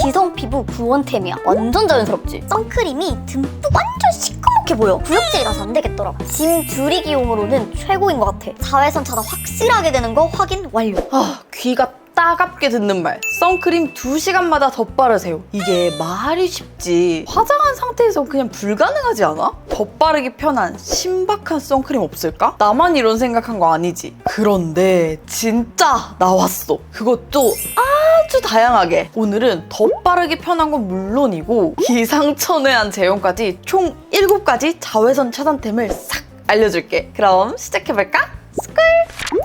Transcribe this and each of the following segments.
지성 피부 구원템이야. 완전 자연스럽지? 선크림이 듬뿍 완전 시커멓게 보여. 구역질이라서 안 되겠더라고. 짐 줄이기용으로는 최고인 것 같아. 자외선 차단 확실하게 되는 거 확인 완료. 아, 귀가 따갑게 듣는 말. 선크림 2시간마다 덧바르세요. 이게 말이 쉽지. 화장한 상태에서 그냥 불가능하지 않아? 덧바르기 편한 신박한 선크림 없을까? 나만 이런 생각한 거 아니지. 그런데 진짜 나왔어. 그것도 아 주 다양하게. 오늘은 덧바르기 편한 건 물론이고 기상천외한 제형까지 총 7가지 자외선 차단템을 싹 알려줄게. 그럼 시작해볼까?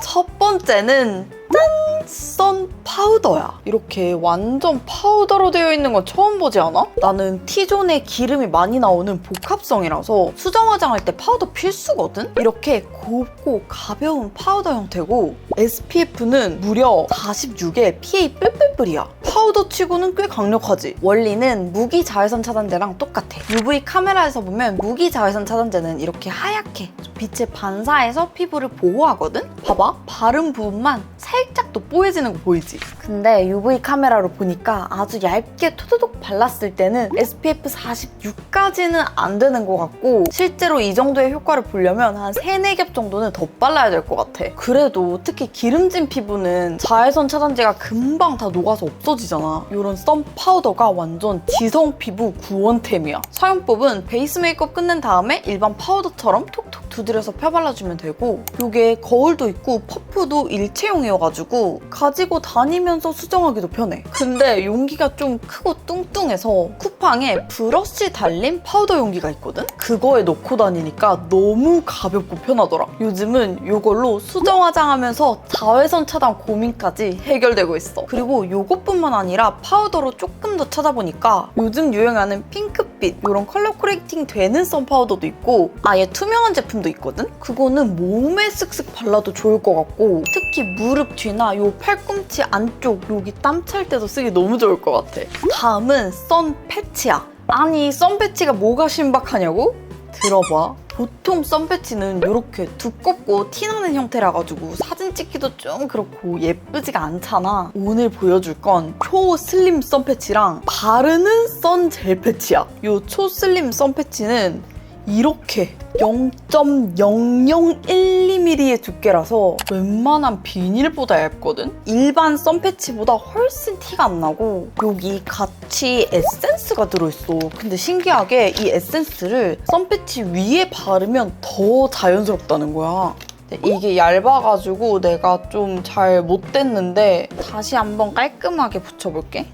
첫 번째는 짠! 선 파우더야. 이렇게 완전 파우더로 되어 있는 건 처음 보지 않아? 나는 T존에 기름이 많이 나오는 복합성이라서 수정 화장할 때 파우더 필수거든? 이렇게 곱고 가벼운 파우더 형태고 SPF는 무려 46에 PA 뿔뿔뿔이야. 파우더 치고는 꽤 강력하지. 원리는 무기 자외선 차단제랑 똑같아. UV 카메라에서 보면 무기 자외선 차단제는 이렇게 하얗게 빛을 반사해서 피부를 보호하거든? 봐봐. 바른 부분만 살짝 더 뽀얘지는 거 보이지? 근데 UV 카메라로 보니까 아주 얇게 토도독 발랐을 때는 SPF 46까지는 안 되는 것 같고 실제로 이 정도의 효과를 보려면 한 3, 4겹 정도는 더 발라야 될 것 같아. 그래도 특히 기름진 피부는 자외선 차단제가 금방 다 녹아서 없어지잖아. 이런 썬 파우더가 완전 지성 피부 구원템이야. 사용법은 베이스 메이크업 끝낸 다음에 일반 파우더처럼 톡톡 두드려서 펴발라주면 되고 이게 거울도 있고 퍼프도 일체형이어가지고 가지고 다니면서 수정하기도 편해. 근데 용기가 좀 크고 뚱뚱해서 쿠팡에 브러쉬 달린 파우더 용기가 있거든? 그거에 넣고 다니니까 너무 가볍고 편하더라. 요즘은 이걸로 수정 화장하면서 자외선 차단 고민까지 해결되고 있어. 그리고 이것뿐만 아니라 파우더로 조금 더 찾아보니까 요즘 유행하는 핑크 빛 이런 컬러 코렉팅 되는 선 파우더도 있고 아예 투명한 제품도 있거든? 그거는 몸에 쓱쓱 발라도 좋을 것 같고 특히 무릎 뒤나 요 팔꿈치 안쪽 여기 땀 찰 때도 쓰기 너무 좋을 것 같아. 다음은 선 패치야. 아니 선 패치가 뭐가 신박하냐고? 들어봐. 보통 선 패치는 이렇게 두껍고 티나는 형태라 가지고 사진 찍기도 좀 그렇고 예쁘지가 않잖아. 오늘 보여줄 건 초슬림 선 패치랑 바르는 선젤 패치야. 이 초슬림 선 패치는 이렇게 0.0012mm의 두께라서 웬만한 비닐보다 얇거든? 일반 썬패치보다 훨씬 티가 안 나고 여기 같이 에센스가 들어있어. 근데 신기하게 이 에센스를 썬패치 위에 바르면 더 자연스럽다는 거야. 이게 얇아가지고 내가 좀 잘못 댔는데 다시 한번 깔끔하게 붙여볼게.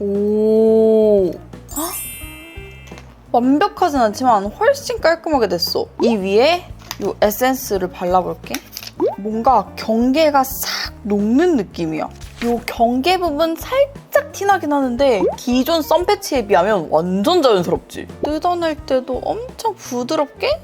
오. 헉! 완벽하진 않지만 훨씬 깔끔하게 됐어. 이 위에 이 에센스를 발라볼게. 뭔가 경계가 싹 녹는 느낌이야. 이 경계 부분 살짝 티나긴 하는데 기존 썬 패치에 비하면 완전 자연스럽지. 뜯어낼 때도 엄청 부드럽게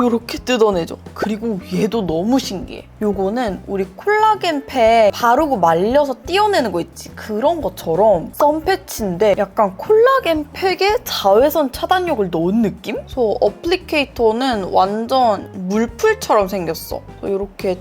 이렇게 뜯어내죠. 그리고 얘도 너무 신기해. 요거는 우리 콜라겐 팩 바르고 말려서 띄어내는 거 있지. 그런 것처럼 썬 패치인데 약간 콜라겐 팩에 자외선 차단력을 넣은 느낌? 그래서 어플리케이터는 완전 물풀처럼 생겼어. 이렇게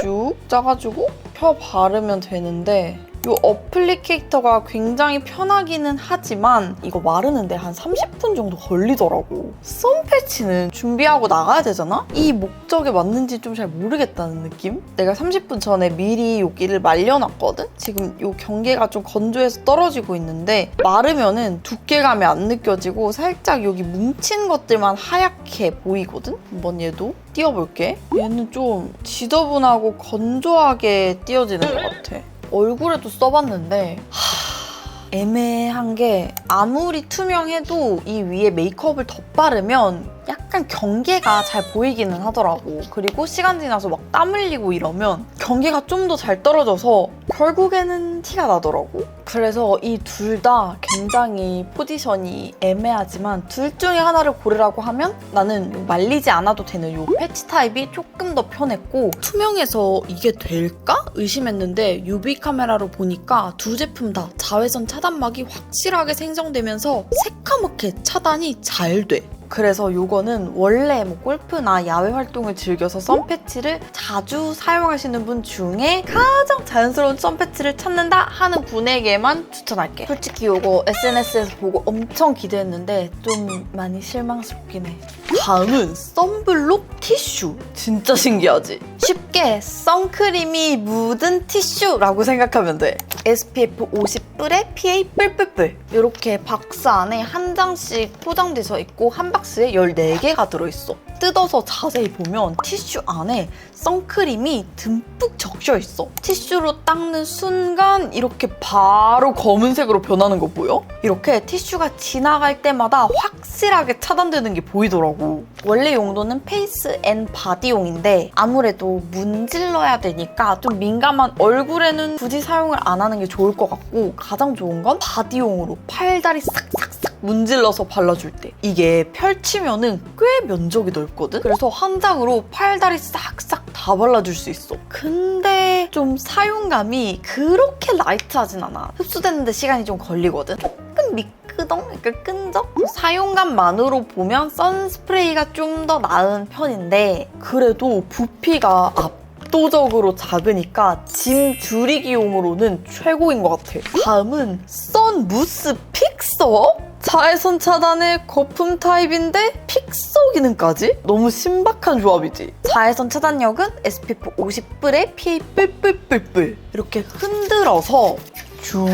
쭉 짜가지고 펴 바르면 되는데 이 어플리케이터가 굉장히 편하기는 하지만 이거 마르는데 한 30분 정도 걸리더라고. 썬패치는 준비하고 나가야 되잖아? 이 목적에 맞는지 좀 잘 모르겠다는 느낌? 내가 30분 전에 미리 여기를 말려놨거든? 지금 이 경계가 좀 건조해서 떨어지고 있는데 마르면은 두께감이 안 느껴지고 살짝 여기 뭉친 것들만 하얗게 보이거든? 한번 얘도 띄워볼게. 얘는 좀 지저분하고 건조하게 띄어지는 것 같아. 얼굴에도 써봤는데 하, 애매한 게 아무리 투명해도 이 위에 메이크업을 덧바르면 약간 경계가 잘 보이기는 하더라고. 그리고 시간 지나서 막 땀 흘리고 이러면 경계가 좀 더 잘 떨어져서 결국에는 티가 나더라고. 그래서 이 둘 다 굉장히 포지션이 애매하지만 둘 중에 하나를 고르라고 하면 나는 요 말리지 않아도 되는 이 패치 타입이 조금 더 편했고 투명해서 이게 될까? 의심했는데 UV 카메라로 보니까 두 제품 다 자외선 차단막이 확실하게 생성되면서 새까맣게 차단이 잘 돼. 그래서 요거는 원래 뭐 골프나 야외 활동을 즐겨서 선패치를 자주 사용하시는 분 중에 가장 자연스러운 선패치를 찾는다 하는 분에게만 추천할게. 솔직히 요거 SNS에서 보고 엄청 기대했는데 좀 많이 실망스럽긴 해. 다음은 썬블록 티슈. 진짜 신기하지? 쉽게 선크림이 묻은 티슈라고 생각하면 돼. SPF 50 뿔에 PA 뿔뿔뿔. 이렇게 박스 안에 한 장씩 포장돼서 있고 한 박스에 14개가 들어있어. 뜯어서 자세히 보면 티슈 안에 선크림이 듬뿍 적셔 있어. 티슈로 닦는 순간 이렇게 바로 검은색으로 변하는 거 보여? 이렇게 티슈가 지나갈 때마다 확실하게 차단되는 게 보이더라고. 원래 용도는 페이스 앤 바디용인데 아무래도 문질러야 되니까 좀 민감한 얼굴에는 굳이 사용을 안 하는 게 좋을 것 같고 가장 좋은 건 바디용으로 팔다리 싹싹싹 문질러서 발라줄 때 이게 펼치면은 꽤 면적이 넓 거든? 그래서 한 장으로 팔다리 싹싹 다 발라줄 수 있어. 근데 좀 사용감이 그렇게 라이트하진 않아. 흡수되는데 시간이 좀 걸리거든? 조금 미 끄덩? 약간 끈적? 사용감만으로 보면 선스프레이가 좀 더 나은 편인데 그래도 부피가 압도적으로 작으니까 짐 줄이기용으로는 최고인 것 같아. 다음은 썬 무스 픽서? 자외선 차단의 거품 타입인데 픽서 기능까지? 너무 신박한 조합이지. 자외선 차단력은 SPF 50뿔에 PA 뿔뿔뿔뿔 이렇게 흔들어서 쭉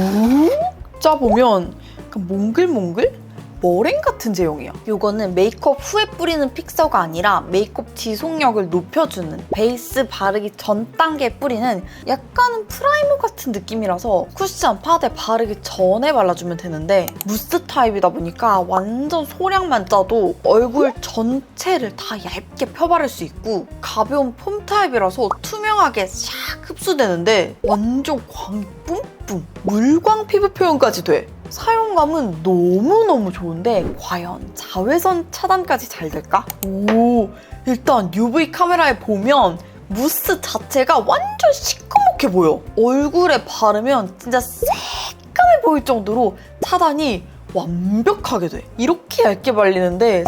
짜보면 약간 몽글몽글? 머랭 같은 제형이야. 이거는 메이크업 후에 뿌리는 픽서가 아니라 메이크업 지속력을 높여주는 베이스 바르기 전 단계에 뿌리는 약간은 프라이머 같은 느낌이라서 쿠션 파데 바르기 전에 발라주면 되는데 무스 타입이다 보니까 완전 소량만 짜도 얼굴 전체를 다 얇게 펴바를 수 있고 가벼운 폼 타입이라서 투명하게 샥 흡수되는데 완전 광이 뿜뿜 물광 피부 표현까지 돼. 사용감은 너무너무 좋은데 과연 자외선 차단까지 잘 될까? 오 일단 UV 카메라에 보면 무스 자체가 완전 시커멓게 보여 얼굴에 바르면 진짜 새까매 보일 정도로 차단이 완벽하게 돼 이렇게 얇게 발리는데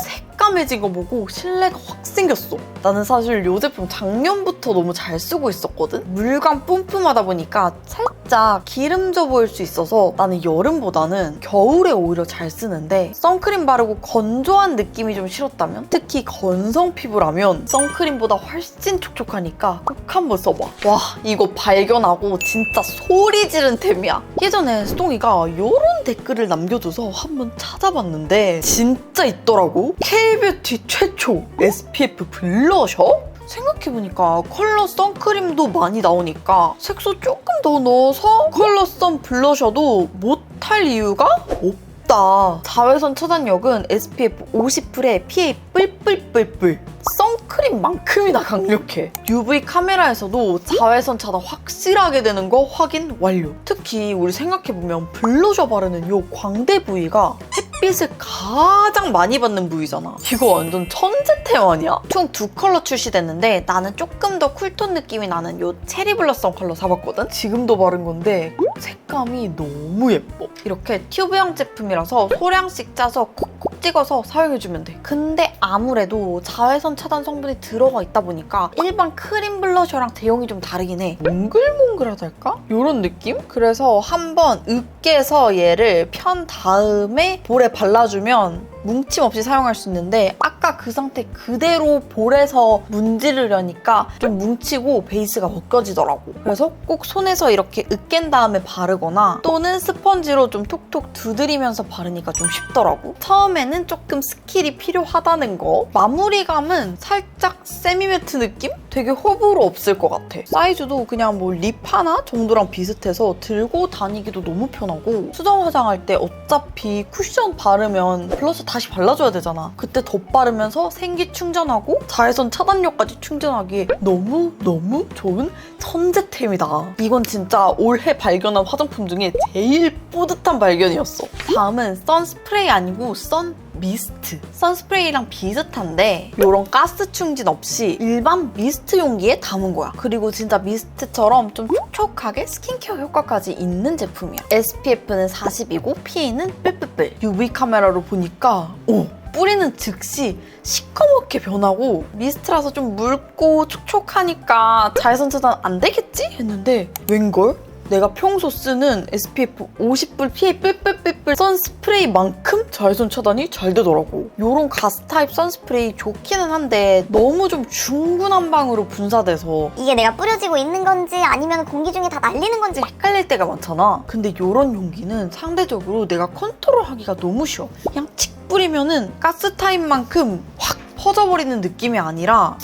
새까매진 거 보고 신뢰가 확 생겼어. 나는 사실 이 제품 작년부터 너무 잘 쓰고 있었거든? 물감 뿜뿜하다 보니까 살짝 기름져 보일 수 있어서 나는 여름보다는 겨울에 오히려 잘 쓰는데 선크림 바르고 건조한 느낌이 좀 싫었다면? 특히 건성 피부라면 선크림보다 훨씬 촉촉하니까 꼭 한번 써봐. 와 이거 발견하고 진짜 소리 지른 템이야. 예전에 스동이가 이런 댓글을 남겨줘서 한번 찾아봤는데 진짜 있더라고 뷰티 최초 SPF 블러셔? 생각해보니까 컬러 선크림도 많이 나오니까 색소 조금 더 넣어서 컬러 선 블러셔도 못할 이유가 없다. 자외선 차단력은 SPF 50에 PA 뿔뿔뿔뿔. 선크림만큼이나 강력해. UV 카메라에서도 자외선 차단 확실하게 되는 거 확인 완료. 특히 우리 생각해보면 블러셔 바르는 요 광대 부위가 햇 빛을 가장 많이 받는 부위잖아. 이거 완전 천재템 아니야? 총 두 컬러 출시됐는데 나는 조금 더 쿨톤 느낌이 나는 요 체리 블러썸 컬러 사봤거든? 지금도 바른 건데 색감이 너무 예뻐. 이렇게 튜브형 제품이라서 소량씩 짜서 콕콕 찍어서 사용해주면 돼. 근데 아무래도 자외선 차단 성분이 들어가 있다 보니까 일반 크림 블러셔랑 대용이 좀 다르긴 해. 몽글몽글하달까? 이런 느낌? 그래서 한번 으깨서 얘를 편 다음에 볼에 발라주면 뭉침 없이 사용할 수 있는데 아까 그 상태 그대로 볼에서 문지르려니까 좀 뭉치고 베이스가 벗겨지더라고. 그래서 꼭 손에서 이렇게 으깬 다음에 바르거나 또는 스펀지로 좀 톡톡 두드리면서 바르니까 좀 쉽더라고. 처음에는 조금 스킬이 필요하다는 거. 마무리감은 살짝 세미매트 느낌? 되게 호불호 없을 것 같아. 사이즈도 그냥 뭐 립 하나 정도랑 비슷해서 들고 다니기도 너무 편하고 수정 화장할 때 어차피 쿠션 바르면 블러셔 다시 발라줘야 되잖아. 그때 덧바르면서 생기 충전하고 자외선 차단력까지 충전하기에 너무너무 좋은 천재템이다. 이건 진짜 올해 발견한 화장품 중에 제일 뿌듯한 발견이었어. 다음은 선스프레이 아니고 선 미스트. 선스프레이랑 비슷한데 이런 가스 충진 없이 일반 미스트 용기에 담은 거야. 그리고 진짜 미스트처럼 좀 촉촉하게 스킨케어 효과까지 있는 제품이야. SPF는 40이고 PA는 뿔뿔뿔. UV 카메라로 보니까 오 뿌리는 즉시 시커멓게 변하고 미스트라서 좀 묽고 촉촉하니까 자외선 차단 안 되겠지? 했는데 웬걸? 내가 평소 쓰는 SPF 50불 PA 뿔뿔뿔뿔 선스프레이만큼 자외선 차단이 잘 되더라고. 요런 가스 타입 선스프레이 좋기는 한데 너무 좀 중구난방으로 분사돼서 이게 내가 뿌려지고 있는 건지 아니면 공기 중에 다 날리는 건지 헷갈릴 때가 많잖아. 근데 요런 용기는 상대적으로 내가 컨트롤하기가 너무 쉬워. 그냥 칙 뿌리면은 가스 타입만큼 확 퍼져버리는 느낌이 아니라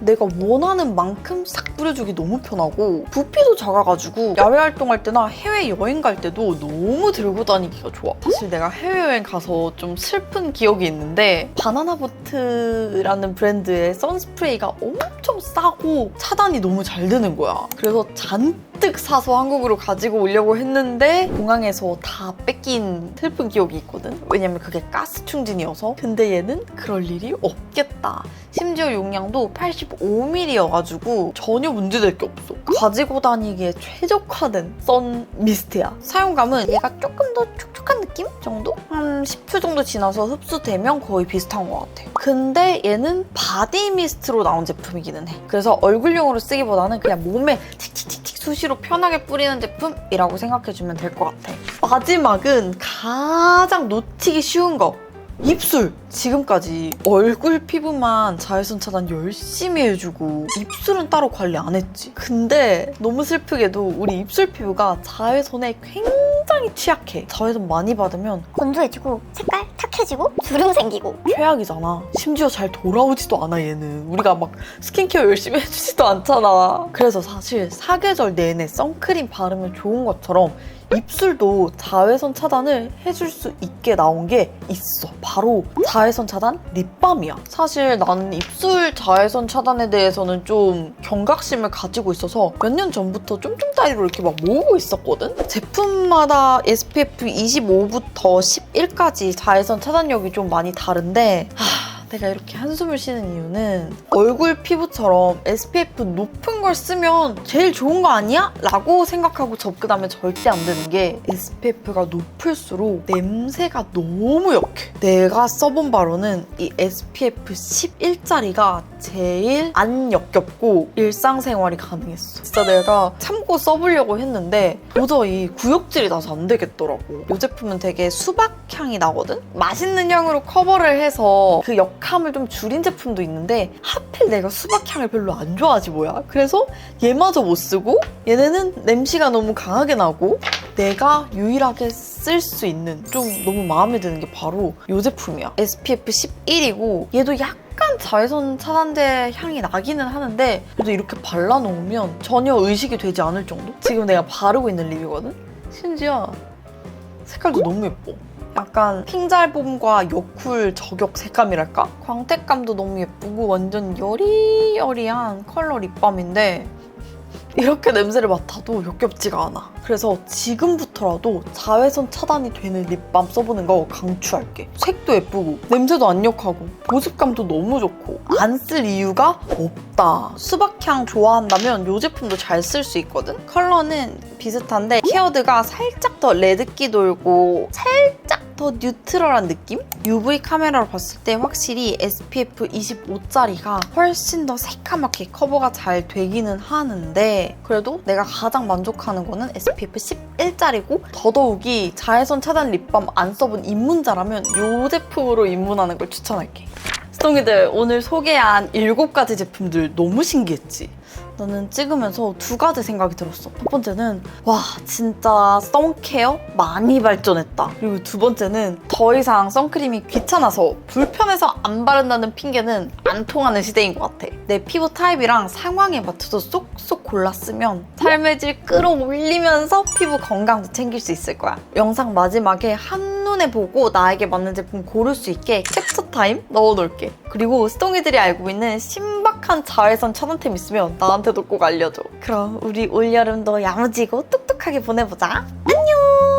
내가 원하는 만큼 싹 뿌려주기 너무 편하고 부피도 작아가지고 야외 활동할 때나 해외 여행 갈 때도 너무 들고 다니기가 좋아. 사실 내가 해외여행 가서 좀 슬픈 기억이 있는데 바나나 보트라는 브랜드의 선스프레이가 엄청 싸고 차단이 너무 잘 되는 거야. 그래서 잔 뜩 사서 한국으로 가지고 오려고 했는데 공항에서 다 뺏긴 슬픈 기억이 있거든. 왜냐면 그게 가스 충진이어서. 근데 얘는 그럴 일이 없겠다. 심지어 용량도 85ml여가지고 전혀 문제될 게 없어. 가지고 다니기에 최적화된 선 미스트야. 사용감은 얘가 조금 더 촉촉한 느낌 정도? 한 10초 정도 지나서 흡수되면 거의 비슷한 것 같아. 근데 얘는 바디 미스트로 나온 제품이기는 해. 그래서 얼굴용으로 쓰기보다는 그냥 몸에 틱틱틱틱 수시로 편하게 뿌리는 제품이라고 생각해주면 될 것 같아. 마지막은 가장 놓치기 쉬운 거. 입술! 지금까지 얼굴 피부만 자외선 차단 열심히 해주고 입술은 따로 관리 안 했지. 근데 너무 슬프게도 우리 입술 피부가 자외선에 굉장히 취약해. 자외선 많이 받으면 건조해지고 색깔 탁해지고 주름 생기고 최악이잖아. 심지어 잘 돌아오지도 않아 얘는. 우리가 막 스킨케어 열심히 해주지도 않잖아. 그래서 사실 사계절 내내 선크림 바르면 좋은 것처럼 입술도 자외선 차단을 해줄 수 있게 나온 게 있어. 바로 자외선 차단 립밤이야. 사실 나는 입술 자외선 차단에 대해서는 좀 경각심을 가지고 있어서 몇 년 전부터 쫌쫌 따위로 이렇게 막 모으고 있었거든? 제품마다 SPF 25부터 11까지 자외선 차단력이 좀 많이 다른데 하, 내가 이렇게 한숨을 쉬는 이유는 얼굴 피부처럼 SPF 높은 걸 쓰면 제일 좋은 거 아니야? 라고 생각하고 접근하면 절대 안 되는 게 SPF가 높을수록 냄새가 너무 역해. 내가 써본 바로는 이 SPF 11짜리가 제일 안 역겹고 일상생활이 가능했어. 진짜 내가 참고 써보려고 했는데 도저히 구역질이 나서 안 되겠더라고. 이 제품은 되게 수박향이 나거든? 맛있는 향으로 커버를 해서 그 역 함을 좀 줄인 제품도 있는데 하필 내가 수박향을 별로 안 좋아하지 뭐야. 그래서 얘마저 못 쓰고 얘네는 냄새가 너무 강하게 나고 내가 유일하게 쓸 수 있는 좀 너무 마음에 드는 게 바로 이 제품이야. SPF 11이고 얘도 약간 자외선 차단제 향이 나기는 하는데 그래도 이렇게 발라놓으면 전혀 의식이 되지 않을 정도? 지금 내가 바르고 있는 립이거든? 심지어 색깔도 너무 예뻐. 약간 핑잘봄과 여쿨 저격 색감이랄까? 광택감도 너무 예쁘고 완전 여리여리한 컬러 립밤인데 이렇게 냄새를 맡아도 역겹지가 않아. 그래서 지금부터라도 자외선 차단이 되는 립밤 써보는 거 강추할게. 색도 예쁘고 냄새도 안 역하고 보습감도 너무 좋고 안 쓸 이유가 없다. 수박향 좋아한다면 이 제품도 잘 쓸 수 있거든? 컬러는 비슷한데 케어드가 살짝 더 레드기 돌고 살짝 더 뉴트럴한 느낌? UV 카메라로 봤을 때 확실히 SPF 25짜리가 훨씬 더 새까맣게 커버가 잘 되기는 하는데 그래도 내가 가장 만족하는 거는 SPF 11짜리고 더더욱이 자외선 차단 립밤 안 써본 입문자라면 이 제품으로 입문하는 걸 추천할게. 스토기들 오늘 소개한 7가지 제품들 너무 신기했지? 나는 찍으면서 두 가지 생각이 들었어. 첫 번째는 와 진짜 선케어 많이 발전했다. 그리고 두 번째는 더 이상 선크림이 귀찮아서 불편해서 안 바른다는 핑계는 안 통하는 시대인 것 같아. 내 피부 타입이랑 상황에 맞춰서 쏙쏙 골라 쓰면 삶의 질 끌어올리면서 피부 건강도 챙길 수 있을 거야. 영상 마지막에 한눈에 보고 나에게 맞는 제품 고를 수 있게 캡처 타임 넣어놓을게. 그리고 스토이들이 알고 있는 신 박한 자외선 차단템 있으면 나한테도 꼭 알려줘. 그럼 우리 올여름도 야무지고 똑똑하게 보내보자. 안녕!